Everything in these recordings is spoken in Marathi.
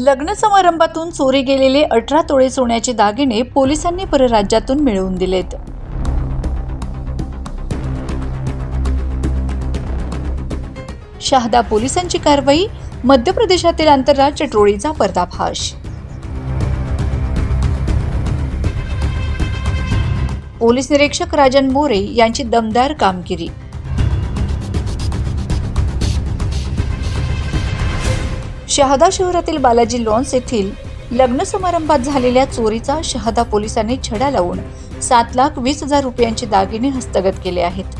लग्न समारंभातून चोरी गेलेले अठरा तोळे सोन्याचे दागिने पोलिसांनी परराज्यातून मिळवून दिलेत. शहादा पोलिसांची कारवाई मध्य प्रदेशातील आंतरराज्य टोळीचा पर्दाफाश. पोलीस निरीक्षक राजन मोरे यांची दमदार कामगिरी. शहादा शहरातील बालाजी लॉन्स येथील लग्न समारंभात झालेल्या चोरीचा शहादा पोलिसांनी छडा लावून सात लाख वीस हजार रुपयांचे दागिने हस्तगत केले आहेत.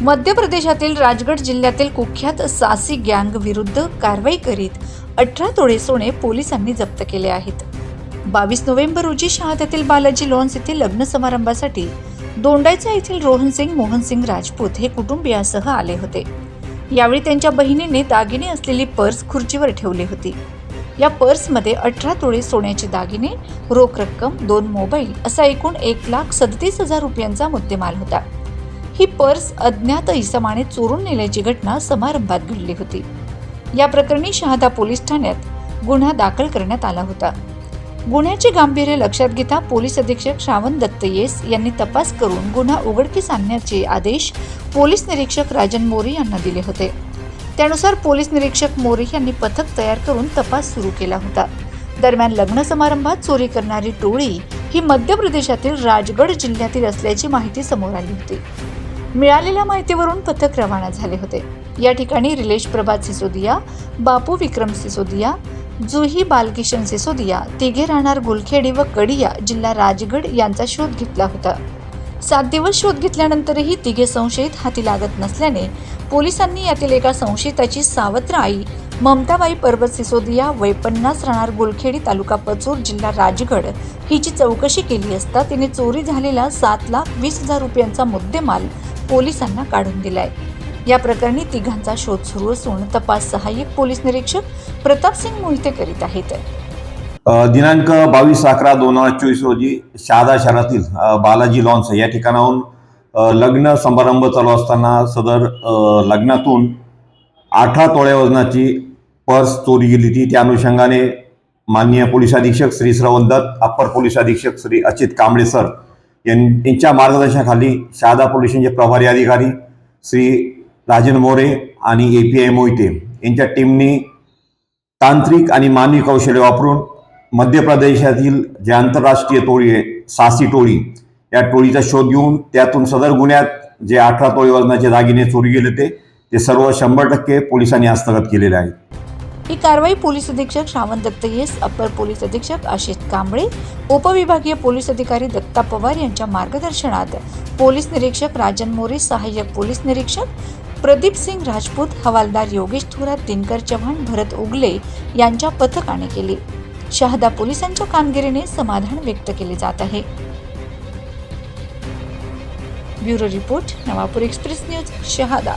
मध्य प्रदेशातील राजगड जिल्ह्यातील कुख्यात सासी गँग विरुद्ध कारवाई करीत अठरा तोळे सोने पोलिसांनी जप्त केले आहेत. बावीस नोव्हेंबर रोजी शहाद्यातील बालाजी लॉन्स येथील लग्न समारंभासाठी दोंडायचा येथील रोहनसिंग मोहनसिंग राजपूत हे कुटुंबियासह आले होते. यावेळी त्यांच्या बहिणीने दागिने असलेली पर्स खुर्चीवर ठेवली होती. या पर्समध्ये अठरा तोळे सोन्याचे दागिने रोख रक्कम दोन मोबाईल असा एकूण एक लाख सदतीस हजार रुपयांचा मुद्देमाल होता. ही पर्स अज्ञात इसमाने चोरून नेल्याची घटना समारंभात घडली होती. या प्रकरणी शहादा पोलीस ठाण्यात गुन्हा दाखल करण्यात आला होता. गुन्ह्याचे गांभीर्य लक्षात घेता पोलीस अधीक्षक श्रावण दत्त येस यांनी तपास करून गुन्हा उघडकीस आणण्याचे आदेश पोलीस निरीक्षक राजन मोरे यांना दिले होते. त्यानुसार पोलीस निरीक्षक मोरे यांनी पथक तयार करून तपास सुरू केला होता. दरम्यान लग्न समारंभात चोरी करणारी टोळी ही मध्य प्रदेशातील राजगड जिल्ह्यातील असल्याची माहिती समोर आली होती. मिळालेल्या माहितीवरून पथक रवाना झाले होते. या ठिकाणी रिलेश प्रभात सिसोदिया बापू विक्रम सिसोदिया जुही बालकिशन सिसोदिया तिघे राहणार गुलखेडी व कडिया जिल्हा राजगड यांचा शोध घेतला होता. सात दिवस शोध घेतल्यानंतरही तिघे संशयित हाती लागत नसल्याने पोलिसांनी यातील एका संशयिताची सावत्र आई ममताबाई पर्वत सिसोदिया वय पन्नास राहणार गुलखेडी तालुका पचूर जिल्हा राजगड हिची चौकशी केली असता तिने चोरी झालेला सात लाख वीस हजार रुपयांचा मुद्देमाल पोलिसांना काढून दिलाय. या प्रकरणी तिघांचा शोध सुरू असून तपास सहाय्यक पोलीस निरीक्षक प्रतापसिंग मोहिते करीत आहेत. दिनांक बावीस अकरा दोन हजार चोवीस रोजी शहादा शहरातील बालाजी लॉन्स या ठिकाणाहून लग्न समारंभ चालू असताना सदर लग्नातून अठरा तोळ्या वजनाची पर्स चोरी गेली ती त्या अनुषंगाने माननीय पोलीस अधीक्षक श्री श्रवण दत्त अप्पर पोलीस अधीक्षक श्री अचित कांबळे सर यां- यांच्या मार्गदर्शनाखाली शहादा पोलिसांचे प्रभारी अधिकारी श्री राजन मोरे आणि ए पी आय मोहिते यांच्या टीमनी तांत्रिक आणि मानवी कौशल्य वापरून मध्य प्रदेशातील जे आंतरराष्ट्रीय टोळी आहे सासी टोळी या टोळीचा शोध घेऊन त्यातून सदर गुन्ह्यात जे अठरा तोळी वजनाचे दागिने चोरी गेले ते ते सर्व शंभर टक्के पोलिसांनी हस्तगत केलेले आहेत ही कारवाई पोलीस अधीक्षक श्रावण दत्त येस पोलीस अधीक्षक आशिष कांबळे उपविभागीय पोलीस अधिकारी दत्ता पवार यांच्या मार्गदर्शनात पोलीस निरीक्षक राजन मोरे सहाय्यक पोलीस निरीक्षक प्रदीप सिंग राजपूत हवालदार योगेश थोरात दिनकर चव्हाण भरत उगले यांच्या पथकाने केली. शहादा पोलिसांच्या कामगिरीने समाधान व्यक्त केले जात आहे. Bureau report Navapur express news Shahada.